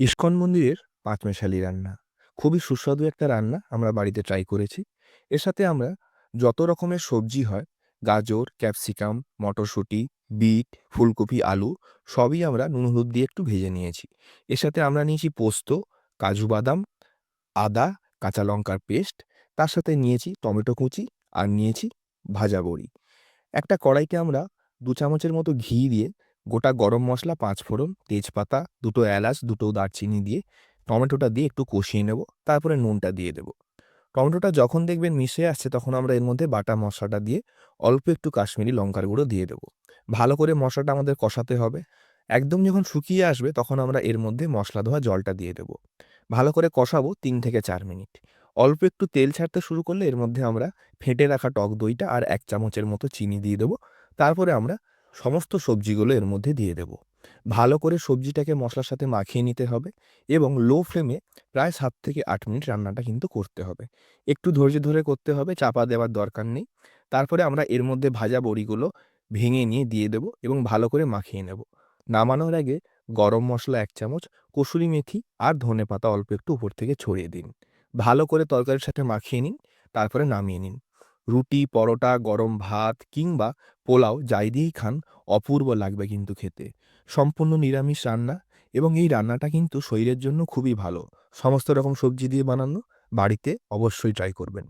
ISKCON মন্দিরের পাঁচমেশালি রান্না। খুবই সুস্বাদু একটা রান্না আমরা বাড়িতে ট্রাই করেছি। এর সাথে আমরা যত রকমের সবজি হয়, গাজর ক্যাপসিকাম মটরশুঁটি, বিট, ফুলকপি, আলু, সবই আমরা নুন, হলুদ দিয়ে একটু ভেজে নিয়েছি। এর সাথে আমরা নিয়েছি পোস্ত, কাজু বাদাম, আদা, কাঁচা লঙ্কার পেস্ট, তার সাথে নিয়েছি টমেটো কুচি আর নিয়েছি ভাজা বড়ি। একটা কড়াইতে আমরা দু চামচের মতো ঘি দিয়ে গোটা গরম মশলা, পাঁচ ফোড়ন, তেজপাতা, দুটো এলাচ, দুটো দারচিনি দিয়ে টমেটোটা দিয়ে একটু কষিয়ে নেব, তারপরে নুনটা দিয়ে দেব। টমেটোটা যখন দেখবেন মিশে আসছে, তখন আমরা এর মধ্যে বাটা মশলাটা দিয়ে অল্প একটু কাশ্মীরি লঙ্কার গুঁড়ো দিয়ে দেবো। ভালো করে মশলাটা আমাদের কষাতে হবে। একদম যখন শুকিয়ে আসবে, তখন আমরা এর মধ্যে মশলা ধোয়া জলটা দিয়ে দেবো। ভালো করে কষাবো তিন থেকে চার মিনিট। অল্প একটু তেল ছাড়তে শুরু করলে এর মধ্যে আমরা ফেটে রাখা টক দইটা আর এক চামচের মতো চিনি দিয়ে দেবো। তারপরে আমরা সমস্ত সবজিগুলো এর মধ্যে দিয়ে দেব। ভালো করে সবজিটাকে মশলার সাথে মাখিয়ে নিতে হবে এবং লো ফ্লেমে প্রায় সাত থেকে আট মিনিট রান্নাটা কিন্তু করতে হবে। একটু ধৈর্য ধরে করতে হবে, চাপা দেওয়ার দরকার নেই। তারপরে আমরা এর মধ্যে ভাজা বড়িগুলো ভেঙে নিয়ে দিয়ে দেব এবং ভালো করে মাখিয়ে নেব। নামানোর আগে গরম মশলা এক চামচ, কসুরি মেথি আর ধনে পাতা অল্প একটু উপর থেকে ছড়িয়ে দিন। ভালো করে তরকারির সাথে মাখিয়ে নিন, তারপরে নামিয়ে নিন। রুটি, পরোটা, গরম ভাত কিংবা পোলাও যাই দিয়েই খান, অপূর্ব লাগবে কিন্তু খেতে। সম্পূর্ণ নিরামিষ রান্না এবং এই রান্নাটা কিন্তু শরীরের জন্য খুবই ভালো। সমস্ত রকম সবজি দিয়ে বানানো বাড়িতে অবশ্যই ট্রাই করবেন।